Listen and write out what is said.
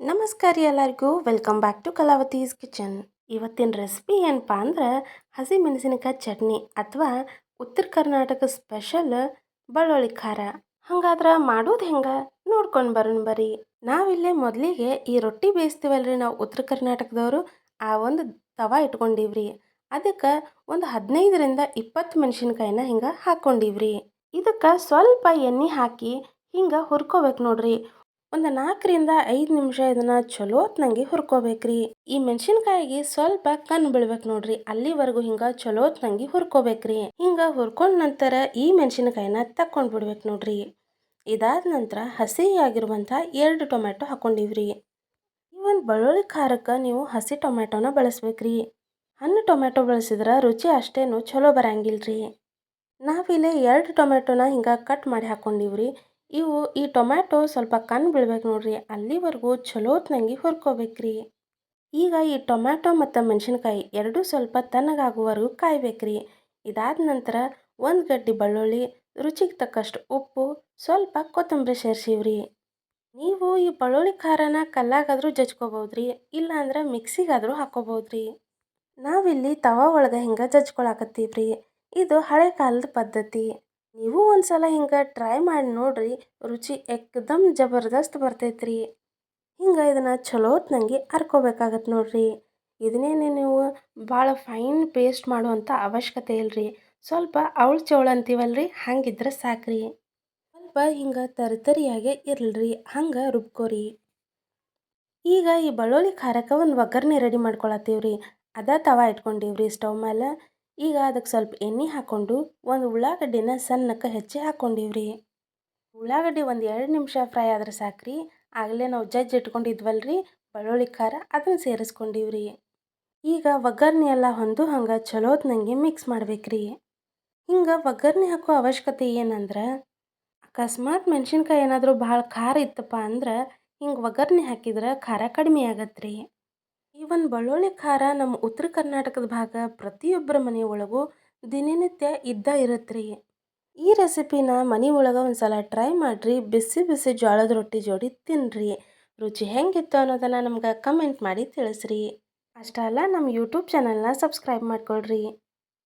ನಮಸ್ಕಾರ ಎಲ್ಲರಿಗೂ. Welcome back to Kalavati's kitchen. ಇವತ್ತಿನ ರೆಸಿಪಿ ಏನಪ್ಪ ಅಂದ್ರೆ ಹಸಿ ಮೆಣಸಿನಕಾಯಿ ಚಟ್ನಿ ಅಥವಾ ಉತ್ತರ ಕರ್ನಾಟಕ ಸ್ಪೆಷಲ್ ಬೆಳ್ಳುಳ್ಳಿ ಖಾರ. ಹಂಗಾದ್ರೆ ಮಾಡೋದು ಹೆಂಗೆ? ನೋಡ್ಕೊಂಡು ಬರೋಣ ಬರ್ರಿ. ನಾವಿಲ್ಲೇ ಮೊದಲಿಗೆ ಈ ರೊಟ್ಟಿ ಬೇಯಿಸ್ತೀವಲ್ರಿ ನಾವು ಉತ್ತರ ಕರ್ನಾಟಕದವರು. ಆ ಒಂದು ತವ ಇಟ್ಕೊಂಡಿವ್ರಿ. ಅದಕ್ಕೆ ಒಂದು ಹದಿನೈದರಿಂದ ಇಪ್ಪತ್ತು ಮೆಣಸಿನ್ಕಾಯಿನ ಹಿಂಗೆ ಹಾಕ್ಕೊಂಡಿವ್ರಿ ಇದಕ್ಕೆ ಸ್ವಲ್ಪ ಎಣ್ಣೆ ಹಾಕಿ ಹಿಂಗೆ ಹುರ್ಕೋಬೇಕು ನೋಡ್ರಿ. ಒಂದು ನಾಲ್ಕರಿಂದ ಐದು ನಿಮಿಷ ಇದನ್ನ ಚಲೋ ಹೊತ್ನಂಗೆ ಹುರ್ಕೋಬೇಕ್ರಿ. ಈ ಮೆಣಸಿನ್ಕಾಯಿಗೆ ಸ್ವಲ್ಪ ಕಣ್ಣು ಬೀಳ್ಬೇಕು ನೋಡ್ರಿ, ಅಲ್ಲಿವರೆಗೂ ಹಿಂಗ ಚಲೋ ಹೊತ್ನಂಗೆ ಹುರ್ಕೋಬೇಕ್ರಿ. ಹಿಂಗ ಹುರ್ಕೊಂಡ ನಂತರ ಈ ಮೆಣಸಿನಕಾಯಿನ ತಕ್ಕೊಂಡ್ ಬಿಡ್ಬೇಕು ನೋಡ್ರಿ. ಇದಾದ ನಂತರ ಹಸಿಯಾಗಿರುವಂಥ ಎರಡು ಟೊಮೆಟೊ ಹಾಕೊಂಡಿವ್ರಿ. ಈ ಒಂದು ಬೆಳ್ಳುಳ್ಳಿ ಖಾರಕ್ಕೆ ನೀವು ಹಸಿ ಟೊಮೆಟೊನ ಬಳಸ್ಬೇಕ್ರಿ. ಹಣ್ಣು ಟೊಮೆಟೊ ಬಳಸಿದ್ರೆ ರುಚಿ ಅಷ್ಟೇನು ಚಲೋ ಬರಂಗಿಲ್ರಿ. ನಾವಿಲ್ಲಿ ಎರಡು ಟೊಮೆಟೊನ ಹಿಂಗೆ ಕಟ್ ಮಾಡಿ ಹಾಕೊಂಡಿವ್ರಿ. ಇವು ಈ ಟೊಮ್ಯಾಟೊ ಸ್ವಲ್ಪ ಕಣ್ಣು ಬೀಳ್ಬೇಕು ನೋಡ್ರಿ, ಅಲ್ಲಿವರೆಗೂ ಚಲೋ ಹೊತ್ನಂಗೆ ಹುರ್ಕೋಬೇಕ್ರಿ. ಈಗ ಈ ಟೊಮ್ಯಾಟೊ ಮತ್ತು ಮೆಣಸಿನ್ಕಾಯಿ ಎರಡೂ ಸ್ವಲ್ಪ ತಣ್ಣಗಾಗುವವರೆಗೂ ಕಾಯಬೇಕ್ರಿ. ಇದಾದ ನಂತರ ಒಂದು ಗಡ್ಡಿ ಬೆಳ್ಳುಳ್ಳಿ, ರುಚಿಗೆ ತಕ್ಕಷ್ಟು ಉಪ್ಪು, ಸ್ವಲ್ಪ ಕೊತ್ತಂಬರಿ ಸೇರಿಸಿವ್ರಿ. ನೀವು ಈ ಬೆಳ್ಳುಳ್ಳಿ ಖಾರನ ಕಲ್ಲಾಗಾದರೂ ಜಜ್ಕೋಬೋದ್ರಿ, ಇಲ್ಲಾಂದ್ರೆ ಮಿಕ್ಸಿಗಾದರೂ ಹಾಕೋಬೋದ್ರಿ. ನಾವಿಲ್ಲಿ ತವ ಒಳಗೆ ಹಿಂಗೆ ಜಜ್ಕೊಳಕತ್ತೀವ್ರಿ. ಇದು ಹಳೆ ಕಾಲದ ಪದ್ಧತಿ. ನೀವು ಒಂದ್ಸಲ ಹಿಂಗೆ ಟ್ರೈ ಮಾಡಿ ನೋಡ್ರಿ, ರುಚಿ ಎಕ್ದಮ್ ಜಬರ್ದಸ್ತ್ ಬರ್ತೈತ್ರಿ. ಹಿಂಗೆ ಇದನ್ನು ಚಲೋ ಅರ್ಕೋಬೇಕಾಗತ್ತೆ ನೋಡ್ರಿ. ಇದನ್ನೇನೆ ನೀವು ಭಾಳ ಫೈನ್ ಪೇಸ್ಟ್ ಮಾಡುವಂಥ ಅವಶ್ಯಕತೆ ಇಲ್ಲರಿ ಸ್ವಲ್ಪ ಅವಳು ಚೌಳ ಅಂತೀವಲ್ರಿ, ಹಂಗಿದ್ರೆ ಸಾಕ್ರಿ. ಸ್ವಲ್ಪ ಹಿಂಗೆ ತರಿತರಿಯಾಗೆ ಇರಲ್ರಿ, ಹಂಗೆ ರುಬ್ಕೋರಿ. ಈಗ ಈ ಬಳ್ಳುಳ್ಳಿ ಖಾರಕ್ಕೆ ಒಂದು ಒಗ್ಗರಣೆ ರೆಡಿ ಮಾಡ್ಕೊಳತ್ತೀವ್ರಿ. ಅದ ತವ ಇಟ್ಕೊಂಡಿವ್ರಿ, ಸ್ಟವ್ ಮೇಲೆ ಈಗ ಅದಕ್ಕೆ ಸ್ವಲ್ಪ ಎಣ್ಣೆ ಹಾಕ್ಕೊಂಡು ಒಂದು ಉಳ್ಳಾಗಡ್ಡಿನ ಸಣ್ಣಕ್ಕೆ ಹೆಚ್ಚಿ ಹಾಕ್ಕೊಂಡಿವ್ರಿ ಉಳ್ಳಾಗಡ್ಡಿ ಒಂದು ಎರಡು ನಿಮಿಷ ಫ್ರೈ ಆದ್ರೆ ಸಾಕ್ರಿ. ಆಗಲೇ ನಾವು ಜಜ್ಜಿ ಇಟ್ಕೊಂಡಿದ್ವಲ್ರಿ. ಬೆಳ್ಳುಳ್ಳಿ ಖಾರ ಅದನ್ನು ಸೇರಿಸ್ಕೊಂಡಿವ್ರಿ. ಈಗ ಒಗ್ಗರಣೆ ಎಲ್ಲ ಹೊಂದು ಹಂಗೆ ಚಲೋತ್ನಂಗೆ ಮಿಕ್ಸ್ ಮಾಡ್ಬೇಕ್ರಿ. ಹಿಂಗೆ ಒಗ್ಗರಣೆ ಹಾಕೋ ಅವಶ್ಯಕತೆ ಏನಂದ್ರೆ, ಅಕಸ್ಮಾತ್ ಮೆಣಸಿನ್ಕಾಯಿ ಏನಾದರೂ ಭಾಳ ಖಾರ ಇತ್ತಪ್ಪ ಅಂದ್ರೆ ಹಿಂಗೆ ಒಗ್ಗರಣೆ ಹಾಕಿದ್ರೆ ಖಾರ ಕಡಿಮೆ ಆಗತ್ತೆ ರೀ ಈ ಒಂದು ಖಾರ ನಮ್ಮ ಉತ್ತರ ಕರ್ನಾಟಕದ ಭಾಗ ಪ್ರತಿಯೊಬ್ಬರ ಮನೆಯೊಳಗೂ ದಿನನಿತ್ಯ ಇದ್ದ ಇರುತ್ತೆ ಈ ರೆಸಿಪಿನ ಮನೆ ಒಳಗೆ ಒಂದು ಸಲ ಟ್ರೈ ಮಾಡಿರಿ, ಬಿಸಿ ಬಿಸಿ ಜೋಳದ ರೊಟ್ಟಿ ಜೋಡಿ ತಿನ್ನಿರಿ ರುಚಿ ಹೆಂಗಿತ್ತು ಅನ್ನೋದನ್ನು ನಮ್ಗೆ ಕಮೆಂಟ್ ಮಾಡಿ ತಿಳಿಸ್ರಿ. ಅಷ್ಟೇ ಅಲ್ಲ ನಮ್ಮ ಯೂಟ್ಯೂಬ್ ಚಾನಲ್ನ ಸಬ್ಸ್ಕ್ರೈಬ್ ಮಾಡ್ಕೊಳ್ರಿ.